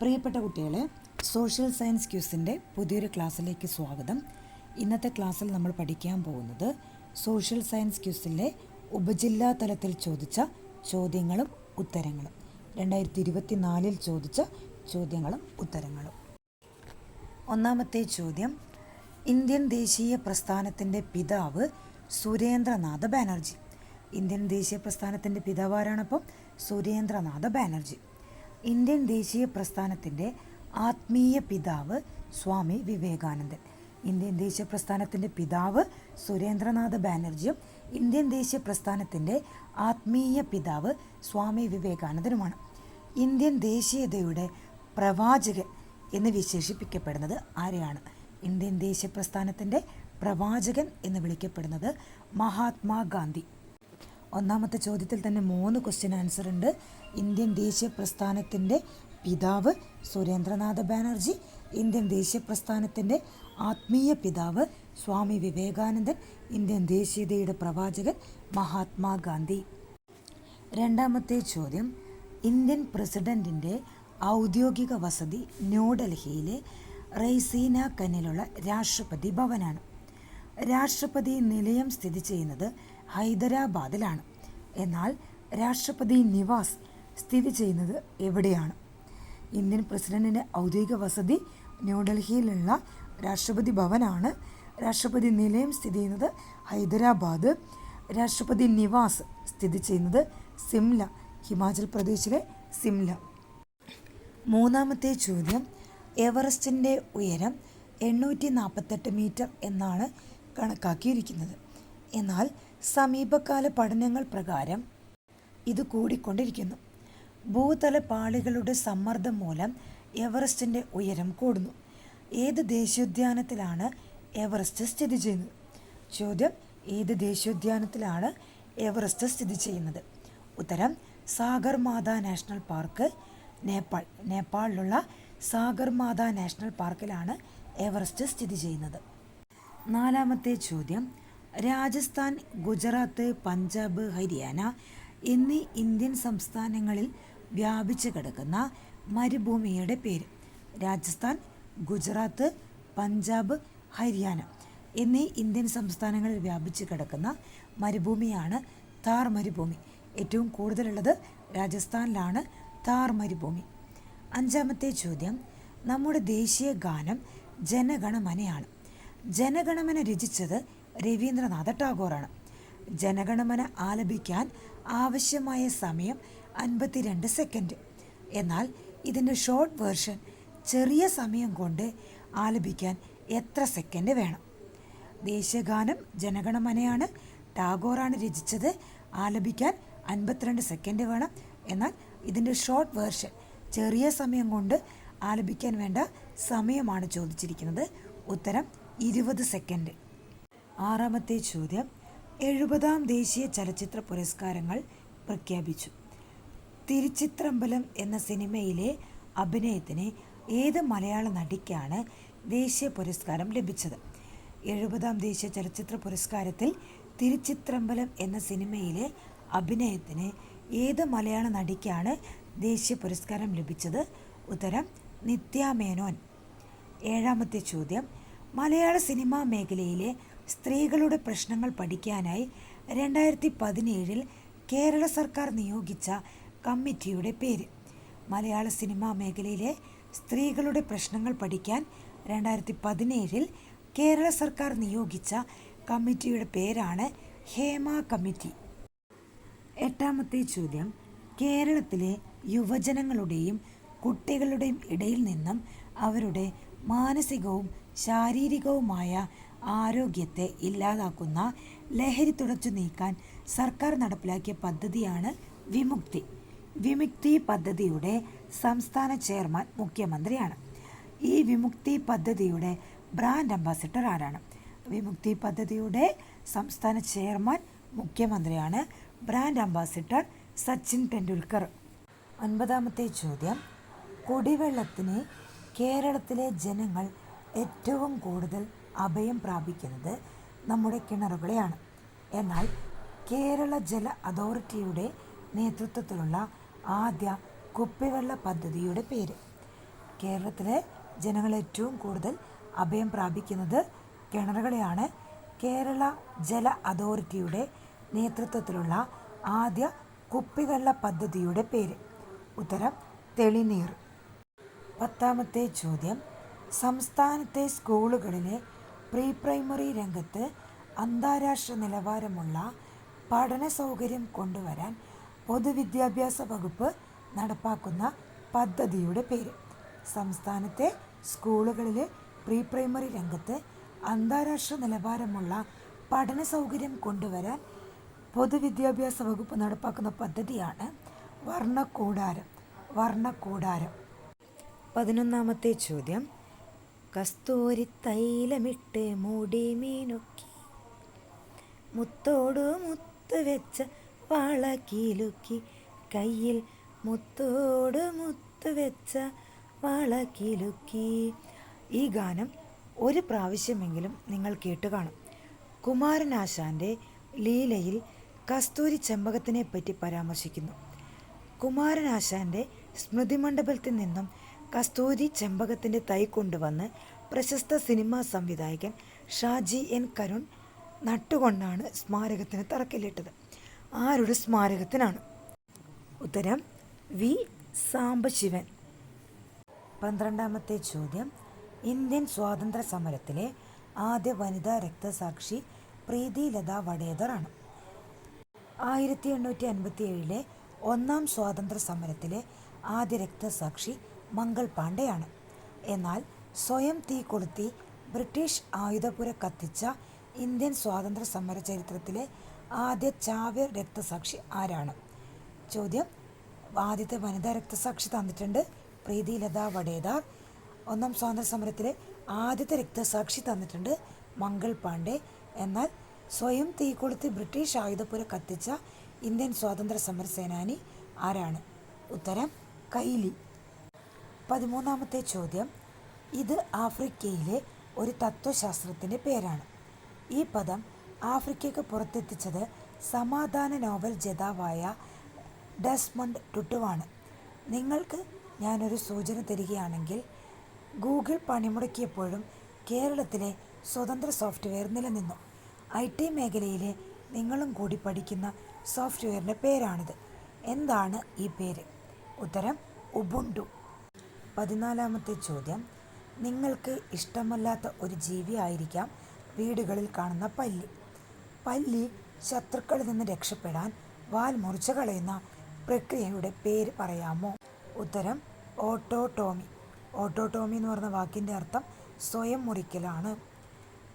പ്രിയപ്പെട്ട കുട്ടികളെ social science ക്യൂസിന്റെ പുതിയൊരു ക്ലാസ്സിലേക്ക് സ്വാഗതം. ഇന്നത്തെ ക്ലാസ്സിൽ നമ്മൾ പഠിക്കാൻ പോകുന്നത് സോഷ്യൽ സയൻസ് ക്യൂസിലെ ഉപജില്ലാ തലത്തിൽ ചോദിച്ച ചോദ്യങ്ങളും ഉത്തരങ്ങളും. രണ്ടായിരത്തി ഇരുപത്തി നാലിൽ ചോദിച്ച ചോദ്യങ്ങളും ഉത്തരങ്ങളും. ഒന്നാമത്തെ ചോദ്യം ഇന്ത്യൻ ദേശീയ പ്രസ്ഥാനത്തിന്റെ പിതാവ് സുരേന്ദ്രനാഥ ബാനർജി. ഇന്ത്യൻ ദേശീയ പ്രസ്ഥാനത്തിന്റെ പിതാവ് സുരേന്ദ്രനാഥ ബാനർജി. ഇന്ത്യൻ ദേശീയ പ്രസ്ഥാനത്തിന്റെ ആത്മീയ പിതാവ് സ്വാമി വിവേകാനന്ദൻ. ഇന്ത്യൻ ദേശീയ പ്രസ്ഥാനത്തിന്റെ പിതാവ് സുരേന്ദ്രനാഥ് ബാനർജിയും ഇന്ത്യൻ ദേശീയ പ്രസ്ഥാനത്തിന്റെ ആത്മീയ പിതാവ് സ്വാമി വിവേകാനന്ദനുമാണ്. ഇന്ത്യൻ ദേശീയതയുടെ പ്രവാചകൻ എന്ന് വിശേഷിപ്പിക്കപ്പെടുന്നത് ആരെയാണ്? ഇന്ത്യൻ ദേശീയ പ്രസ്ഥാനത്തിന്റെ പ്രവാചകൻ എന്ന് വിളിക്കപ്പെടുന്നത് മഹാത്മാഗാന്ധി ഒന്നാമത്തെ ചോദ്യത്തിൽ തന്നെ മൂന്ന് ക്വസ്റ്റ്യൻ ആൻസർ ഉണ്ട്. ഇന്ത്യൻ ദേശീയ പ്രസ്ഥാനത്തിന്റെ പിതാവ് സുരേന്ദ്രനാഥ ബാനർജി ഇന്ത്യൻ ദേശീയ പ്രസ്ഥാനത്തിന്റെ ആത്മീയ പിതാവ് സ്വാമി വിവേകാനന്ദൻ ഇന്ത്യൻ ദേശീയതയുടെ പ്രവാചകൻ മഹാത്മാഗാന്ധി. രണ്ടാമത്തെ ചോദ്യം. ഇന്ത്യൻ പ്രസിഡന്റിന്റെ ഔദ്യോഗിക വസതി ന്യൂഡൽഹിയിലെ റെയ്സീന കനിലുള്ള രാഷ്ട്രപതി ഭവനാണ്. രാഷ്ട്രപതി നിലയം സ്ഥിതി ചെയ്യുന്നത് ഹൈദരാബാദിലാണ്. എന്നാൽ രാഷ്ട്രപതി നിവാസ് സ്ഥിതി ചെയ്യുന്നത് എവിടെയാണ്? ഇന്ത്യൻ പ്രസിഡന്റിന്റെ ഔദ്യോഗിക വസതി ന്യൂഡൽഹിയിലുള്ള രാഷ്ട്രപതി ഭവനാണ്. രാഷ്ട്രപതി നിലയം സ്ഥിതി ചെയ്യുന്നത് ഹൈദരാബാദ്. രാഷ്ട്രപതി നിവാസ് സ്ഥിതി ചെയ്യുന്നത് സിംല ഹിമാചൽ പ്രദേശിലെ സിംല. മൂന്നാമത്തെ ചോദ്യം. എവറസ്റ്റിന്റെ ഉയരം എണ്ണൂറ്റി നാൽപ്പത്തെട്ട് മീറ്റർ എന്നാണ് കണക്കാക്കിയിരിക്കുന്നത്. എന്നാൽ സമീപകാല പഠനങ്ങൾ പ്രകാരം ഇത് കൂടിക്കൊണ്ടിരിക്കുന്നു. ഭൂതല പാളികളുടെ സമ്മർദ്ദം മൂലം എവറസ്റ്റിന്റെ ഉയരം കൂടുന്നു. ഏത് ദേശീയോദ്യാനത്തിലാണ് എവറസ്റ്റ് സ്ഥിതി ചെയ്യുന്നത്? ചോദ്യം ഏത് ദേശീയോദ്യാനത്തിലാണ് എവറസ്റ്റ് സ്ഥിതി ചെയ്യുന്നത്? ഉത്തരം സാഗർമാത നാഷണൽ പാർക്ക് നേപ്പാൾ. നേപ്പാളിലുള്ള സാഗർമാത നാഷണൽ പാർക്കിലാണ് എവറസ്റ്റ് സ്ഥിതി ചെയ്യുന്നത്. നാലാമത്തെ ചോദ്യം രാജസ്ഥാൻ ഗുജറാത്ത് പഞ്ചാബ് ഹരിയാന എന്നീ ഇന്ത്യൻ സംസ്ഥാനങ്ങളിൽ വ്യാപിച്ചു കിടക്കുന്ന മരുഭൂമിയുടെ പേര്. രാജസ്ഥാൻ ഗുജറാത്ത് പഞ്ചാബ് ഹരിയാന എന്നീ ഇന്ത്യൻ സംസ്ഥാനങ്ങളിൽ വ്യാപിച്ചു കിടക്കുന്ന മരുഭൂമിയാണ് താർ മരുഭൂമി. ഏറ്റവും കൂടുതലുള്ളത് രാജസ്ഥാനിലാണ് താർ മരുഭൂമി. അഞ്ചാമത്തെ ചോദ്യം നമ്മുടെ ദേശീയ ഗാനം ജനഗണമനയാണ്. ജനഗണമന രചിച്ചത് രവീന്ദ്രനാഥ ടാഗോറാണ്. ജനഗണമന ആലപിക്കാൻ ആവശ്യമായ സമയം അൻപത്തിരണ്ട് സെക്കൻഡ്. എന്നാൽ ഇതിന്റെ ഷോർട്ട് വേർഷൻ ചെറിയ സമയം കൊണ്ട് ആലപിക്കാൻ എത്ര സെക്കൻഡ് വേണം? ദേശീയഗാനം ജനഗണമനയാണ്. ടാഗോറാണ് രചിച്ചത്. ആലപിക്കാൻ അൻപത്തിരണ്ട് സെക്കൻഡ് വേണം. എന്നാൽ ഇതിന്റെ ഷോർട്ട് വേർഷൻ ചെറിയ സമയം കൊണ്ട് ആലപിക്കാൻ വേണ്ട സമയമാണ് ചോദിച്ചിരിക്കുന്നത്. ഉത്തരം ഇരുപത് സെക്കൻഡ്. ആറാമത്തെ ചോദ്യം. എഴുപതാം ദേശീയ ചലച്ചിത്ര പുരസ്കാരങ്ങൾ പ്രഖ്യാപിച്ചു. തിരുച്ചിത്രമ്പലം എന്ന സിനിമയിലെ അഭിനയത്തിന് ഏത് മലയാള നടിക്കാണ് ദേശീയ പുരസ്കാരം ലഭിച്ചത്? എഴുപതാം ദേശീയ ചലച്ചിത്ര പുരസ്കാരത്തിൽ തിരുച്ചിത്രമ്പലം എന്ന സിനിമയിലെ അഭിനയത്തിന് ഏത് മലയാള നടിക്കാണ് ദേശീയ പുരസ്കാരം ലഭിച്ചത്? ഉത്തരം നിത്യ മേനോൻ. ഏഴാമത്തെ ചോദ്യം മലയാള സിനിമാ മേഖലയിലെ സ്ത്രീകളുടെ പ്രശ്നങ്ങൾ പഠിക്കാനായി രണ്ടായിരത്തി പതിനേഴിൽ കേരള സർക്കാർ നിയോഗിച്ച കമ്മിറ്റിയുടെ പേര്. മലയാള സിനിമാ മേഖലയിലെ സ്ത്രീകളുടെ പ്രശ്നങ്ങൾ പഠിക്കാൻ രണ്ടായിരത്തി പതിനേഴിൽ കേരള സർക്കാർ നിയോഗിച്ച കമ്മിറ്റിയുടെ പേരാണ് ഹേമ കമ്മിറ്റി. എട്ടാമത്തെ ചോദ്യം. കേരളത്തിലെ യുവജനങ്ങളുടെയും കുട്ടികളുടെയും ഇടയിൽ നിന്നും അവരുടെ മാനസികവും ശാരീരികവുമായ ആരോഗ്യത്തെ ഇല്ലാതാക്കുന്ന ലഹരി തുടച്ചു നീക്കാൻ സർക്കാർ നടപ്പിലാക്കിയ പദ്ധതിയാണ് വിമുക്തി. വിമുക്തി പദ്ധതിയുടെ സംസ്ഥാന ചെയർമാൻ മുഖ്യമന്ത്രിയാണ്. ഈ വിമുക്തി പദ്ധതിയുടെ ബ്രാൻഡ് അംബാസിഡർ ആരാണ്? വിമുക്തി പദ്ധതിയുടെ സംസ്ഥാന ചെയർമാൻ മുഖ്യമന്ത്രിയാണ് ബ്രാൻഡ് അംബാസിഡർ സച്ചിൻ ടെണ്ടുൽക്കർ. ഒൻപതാമത്തെ ചോദ്യം. കുടിവെള്ളത്തിന് കേരളത്തിലെ ജനങ്ങൾ ഏറ്റവും കൂടുതൽ അഭയം പ്രാപിക്കുന്നത് നമ്മുടെ കിണറുകളെയാണ്. എന്നാൽ കേരള ജല അതോറിറ്റിയുടെ നേതൃത്വത്തിലുള്ള ആദ്യ കുപ്പിവെള്ള പദ്ധതിയുടെ പേര്. കേരളത്തിലെ ജനങ്ങൾ ഏറ്റവും കൂടുതൽ അഭയം പ്രാപിക്കുന്നത് കിണറുകളെയാണ്. കേരള ജല അതോറിറ്റിയുടെ നേതൃത്വത്തിലുള്ള ആദ്യ കുപ്പിവെള്ള പദ്ധതിയുടെ പേര്. ഉത്തരം തെളിനീർ. പത്താമത്തെ ചോദ്യം. സംസ്ഥാനത്തെ സ്കൂളുകളിലെ പ്രീ പ്രൈമറി രംഗത്ത് അന്താരാഷ്ട്ര നിലവാരമുള്ള പഠന സൗകര്യം കൊണ്ടുവരാൻ പൊതുവിദ്യാഭ്യാസ വകുപ്പ് നടപ്പാക്കുന്ന പദ്ധതിയുടെ പേര്. സംസ്ഥാനത്തെ സ്കൂളുകളിലെ പ്രീ പ്രൈമറി രംഗത്ത് അന്താരാഷ്ട്ര നിലവാരമുള്ള പഠന സൗകര്യം കൊണ്ടുവരാൻ പൊതുവിദ്യാഭ്യാസ വകുപ്പ് നടപ്പാക്കുന്ന പദ്ധതിയാണ് വർണക്കൂടാരം. വർണക്കൂടാരം. പതിനൊന്നാമത്തെ ചോദ്യം. കസ്തൂരി തൈലമിട്ട് മുടി മീനൊക്കി മുത്തോടു മുത്ത് വെച്ച വള കിലുക്കി കയ്യിൽ മുത്തോട് മുത്ത് വെച്ച വളക്കിലുക്കി ഈ ഗാനം ഒരു പ്രാവശ്യമെങ്കിലും നിങ്ങൾ കേട്ടു കാണും. കുമാരനാശാന്റെ ലീലയിൽ കസ്തൂരി ചെമ്പകത്തിനെ പറ്റി പരാമർശിക്കുന്നു. കുമാരനാശാന്റെ സ്മൃതി മണ്ഡപത്തിൽ നിന്നും കസ്തൂരി ചെമ്പകത്തിന്റെ തൈ കൊണ്ടുവന്ന് പ്രശസ്ത സിനിമാ സംവിധായകൻ ഷാജി എൻ കരുൺ നട്ടുകൊണ്ടാണ് സ്മാരകത്തിന് തറക്കല്ലിട്ടത്. ആരുടെ സ്മാരകത്തിനാണ്? ഉത്തരം വി. സാംബശിവൻ. പന്ത്രണ്ടാമത്തെ ചോദ്യം. ഇന്ത്യൻ സ്വാതന്ത്ര്യ സമരത്തിലെ ആദ്യ വനിതാ രക്തസാക്ഷി പ്രീതി ലത വടേദർ ആണ് ആയിരത്തി എണ്ണൂറ്റി അൻപത്തി ഏഴിലെ ഒന്നാം സ്വാതന്ത്ര്യ സമരത്തിലെ ആദ്യ രക്തസാക്ഷി മംഗൾ പാണ്ഡെയാണ്. എന്നാൽ സ്വയം തീ കൊളുത്തി ബ്രിട്ടീഷ് ആയുധപുര കത്തിച്ച ഇന്ത്യൻ സ്വാതന്ത്ര്യ സമര ചരിത്രത്തിലെ ആദ്യ ചാവ്യ രക്തസാക്ഷി ആരാണ്? ചോദ്യം. ആദ്യത്തെ വനിതാ രക്തസാക്ഷി തന്നിട്ടുണ്ട് പ്രീതി ലത ഒന്നാം സ്വാതന്ത്ര്യ സമരത്തിലെ ആദ്യത്തെ രക്തസാക്ഷി തന്നിട്ടുണ്ട് മംഗൾ പാണ്ഡെ. എന്നാൽ സ്വയം തീ കൊളുത്തി ബ്രിട്ടീഷ് ആയുധപുര കത്തിച്ച ഇന്ത്യൻ സ്വാതന്ത്ര്യ സമര സേനാനി ആരാണ്? ഉത്തരം കൈലി. പതിമൂന്നാമത്തെ ചോദ്യം. ഇത് ആഫ്രിക്കയിലെ ഒരു തത്വശാസ്ത്രത്തിന്റെ പേരാണ്. ഈ പദം ആഫ്രിക്കയ്ക്ക് പുറത്തെത്തിച്ചത് സമാധാന നോവൽ ജേതാവായ ഡെസ്മണ്ട് ടുട്ടുവാണ്. നിങ്ങൾക്ക് ഞാനൊരു സൂചന തരികയാണെങ്കിൽ ഗൂഗിൾ പണിമുടക്കിയപ്പോഴും കേരളത്തിലെ സ്വതന്ത്ര സോഫ്റ്റ്വെയർ നിലനിന്നു. ഐ ടി മേഖലയിലെ നിങ്ങളും കൂടി പഠിക്കുന്ന സോഫ്റ്റ്വെയറിന്റെ പേരാണിത്. എന്താണ് ഈ പേര്? ഉത്തരം ഉബുണ്ടു. പതിനാലാമത്തെ ചോദ്യം. നിങ്ങൾക്ക് ഇഷ്ടമല്ലാത്ത ഒരു ജീവി ആയിരിക്കാം വീടുകളിൽ കാണുന്ന പല്ലി. പല്ലി ശത്രുക്കളിൽ നിന്ന് രക്ഷപ്പെടാൻ വാൽ മുറിച്ചു കളയുന്ന പ്രക്രിയയുടെ പേര് പറയാമോ? ഉത്തരം ഓട്ടോട്ടോമി ഓട്ടോട്ടോമി എന്ന് പറഞ്ഞ വാക്കിന്റെ അർത്ഥം സ്വയം മുറിക്കലാണ്.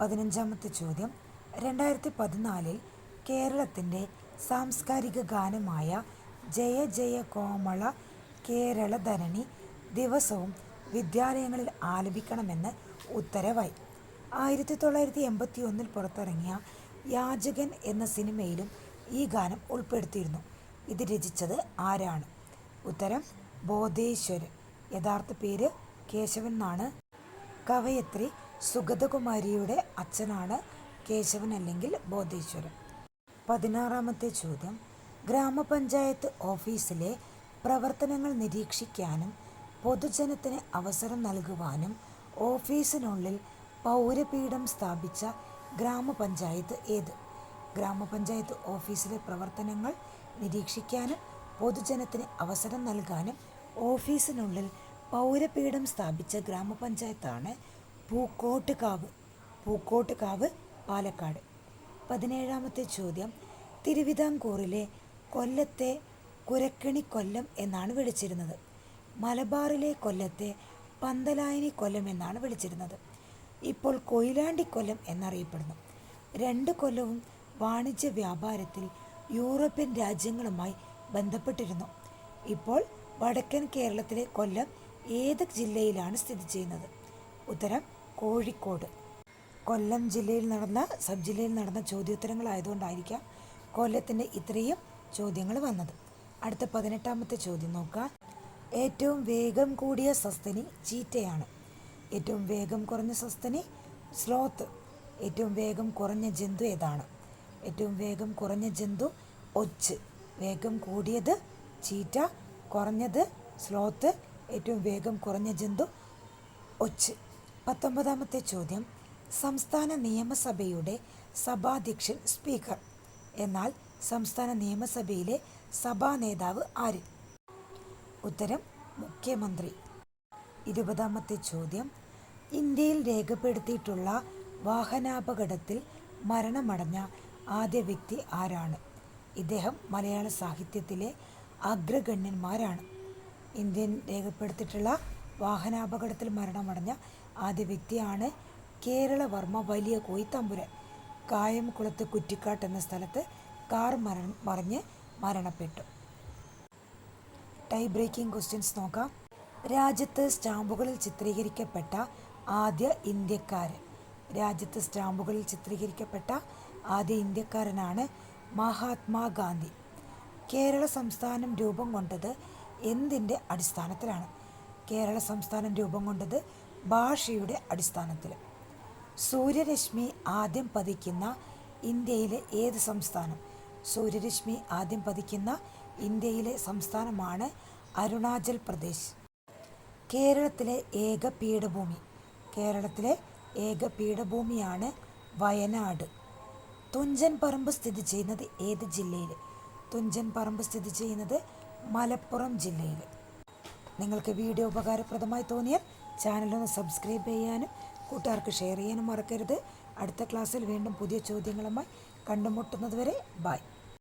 പതിനഞ്ചാമത്തെ ചോദ്യം. രണ്ടായിരത്തി പതിനാലിൽ കേരളത്തിന്റെ സാംസ്കാരിക ഗാനമായ ജയ ജയ കോമള കേരള കേരളധരണി ദിവസവും വിദ്യാലയങ്ങളിൽ ആലപിക്കണമെന്ന് ഉത്തരവായി. ആയിരത്തി തൊള്ളായിരത്തി എൺപത്തി ഒന്നിൽ പുറത്തിറങ്ങിയ യാചകൻ എന്ന സിനിമയിലും ഈ ഗാനം ഉൾപ്പെടുത്തിയിരുന്നു. ഇത് രചിച്ചത് ആരാണ്? ഉത്തരം ബോധേശ്വരൻ. യഥാർത്ഥ പേര് കേശവൻ എന്നാണ്. കവയത്രി സുഗതകുമാരിയുടെ അച്ഛനാണ് കേശവൻ അല്ലെങ്കിൽ ബോധേശ്വരൻ. പതിനാറാമത്തെ ചോദ്യം. ഗ്രാമപഞ്ചായത്ത് ഓഫീസിലെ പ്രവർത്തനങ്ങൾ നിരീക്ഷിക്കാനും പൊതുജനത്തിന് അവസരം നൽകുവാനും ഓഫീസിനുള്ളിൽ പൗരപീഠം സ്ഥാപിച്ച ഗ്രാമപഞ്ചായത്ത് ഏത്? ഗ്രാമപഞ്ചായത്ത് ഓഫീസിലെ പ്രവർത്തനങ്ങൾ നിരീക്ഷിക്കാനും പൊതുജനത്തിന് അവസരം നൽകാനും ഓഫീസിനുള്ളിൽ പൗരപീഠം സ്ഥാപിച്ച ഗ്രാമപഞ്ചായത്താണ് പൂക്കോട്ടുകാവ്. പൂക്കോട്ടുകാവ് പാലക്കാട്. പതിനേഴാമത്തെ ചോദ്യം. തിരുവിതാംകൂറിലെ കൊല്ലത്തെ കുരക്കണി കൊല്ലം എന്നാണ് വിളിച്ചിരുന്നത്. മലബാറിലെ കൊല്ലത്തെ പന്തലായനി കൊല്ലം എന്നാണ് വിളിച്ചിരുന്നത്. ഇപ്പോൾ കൊയിലാണ്ടി കൊല്ലം എന്നറിയപ്പെടുന്നു. രണ്ട് കൊല്ലവും വാണിജ്യ വ്യാപാരത്തിൽ യൂറോപ്യൻ രാജ്യങ്ങളുമായി ബന്ധപ്പെട്ടിരുന്നു. ഇപ്പോൾ വടക്കൻ കേരളത്തിലെ കൊല്ലം ഏത് ജില്ലയിലാണ് സ്ഥിതി ചെയ്യുന്നത്? ഉത്തരം കോഴിക്കോട്. കൊല്ലം ജില്ലയിൽ നടന്ന സബ് ജില്ലയിൽ നടന്ന ചോദ്യോത്തരങ്ങളായതുകൊണ്ടായിരിക്കാം കൊല്ലത്തിന്റെ ഇത്രയും ചോദ്യങ്ങൾ വന്നത്. അടുത്ത പതിനെട്ടാമത്തെ ചോദ്യം നോക്കാം. ഏറ്റവും വേഗം കൂടിയ സസ്തനി ചീറ്റയാണ്. ഏറ്റവും വേഗം കുറഞ്ഞ സസ്തനി സ്ലോത്ത് ഏറ്റവും വേഗം കുറഞ്ഞ ജന്തു ഏതാണ്? ഏറ്റവും വേഗം കുറഞ്ഞ ജന്തു ഒച്ച് വേഗം കൂടിയത് ചീറ്റ കുറഞ്ഞത് സ്ലോത്ത് ഏറ്റവും വേഗം കുറഞ്ഞ ജന്തു ഒച്ച്. പത്തൊമ്പതാമത്തെ ചോദ്യം. സംസ്ഥാന നിയമസഭയുടെ സഭാധ്യക്ഷൻ സ്പീക്കർ. എന്നാൽ സംസ്ഥാന നിയമസഭയിലെ സഭാ നേതാവ് ആര്? ഉത്തരം മുഖ്യമന്ത്രി. ഇരുപതാമത്തെ ചോദ്യം. ഇന്ത്യയിൽ രേഖപ്പെടുത്തിയിട്ടുള്ള വാഹനാപകടത്തിൽ മരണമടഞ്ഞ ആദ്യ വ്യക്തി ആരാണ്? ഇദ്ദേഹം മലയാള സാഹിത്യത്തിലെ അഗ്രഗണ്യന്മാരാണ്. ഇന്ത്യൻ രേഖപ്പെടുത്തിയിട്ടുള്ള വാഹനാപകടത്തിൽ മരണമടഞ്ഞ ആദ്യ വ്യക്തിയാണ് കേരളവർമ്മ വലിയ കോയിത്തമ്പുരൻ. തമ്പുരാൻ കായംകുളത്ത് കുറ്റിക്കാട്ട് എന്ന സ്ഥലത്ത് കാർ മര മറിഞ്ഞ് മരണപ്പെട്ടു. ടൈ ബ്രേക്കിംഗ് ക്വസ്റ്റ്യൻസ് നോക്കാം. രാജ്യത്ത് സ്റ്റാമ്പുകളിൽ ചിത്രീകരിക്കപ്പെട്ട ആദ്യ ഇന്ത്യക്കാരൻ. രാജ്യത്ത് സ്റ്റാമ്പുകളിൽ ചിത്രീകരിക്കപ്പെട്ട ആദ്യ ഇന്ത്യക്കാരനാണ് മഹാത്മാഗാന്ധി. കേരള സംസ്ഥാനം രൂപം കൊണ്ടത് എന്തിന്റെ അടിസ്ഥാനത്തിലാണ്? കേരള സംസ്ഥാനം രൂപം കൊണ്ടത് ഭാഷയുടെ അടിസ്ഥാനത്തിൽ സൂര്യരശ്മി ആദ്യം പതിക്കുന്ന ഇന്ത്യയിലെ ഏത് സംസ്ഥാനം? സൂര്യരശ്മി ആദ്യം പതിക്കുന്ന ഇന്ത്യയിലെ സംസ്ഥാനമാണ് അരുണാചൽ പ്രദേശ്. കേരളത്തിലെ ഏക പീഠഭൂമി. കേരളത്തിലെ ഏക പീഠഭൂമിയാണ് വയനാട്. തുഞ്ചൻ പറമ്പ് സ്ഥിതി ചെയ്യുന്നത് ഏത് ജില്ലയിൽ തുഞ്ചൻ പറമ്പ് സ്ഥിതി ചെയ്യുന്നത് മലപ്പുറം ജില്ലയിൽ നിങ്ങൾക്ക് വീഡിയോ ഉപകാരപ്രദമായി തോന്നിയാൽ ചാനലൊന്ന് സബ്സ്ക്രൈബ് ചെയ്യാനും കൂട്ടുകാർക്ക് ഷെയർ ചെയ്യാനും മറക്കരുത്. അടുത്ത ക്ലാസ്സിൽ വീണ്ടും പുതിയ ചോദ്യങ്ങളുമായി കണ്ടുമുട്ടുന്നതുവരെ ബൈ.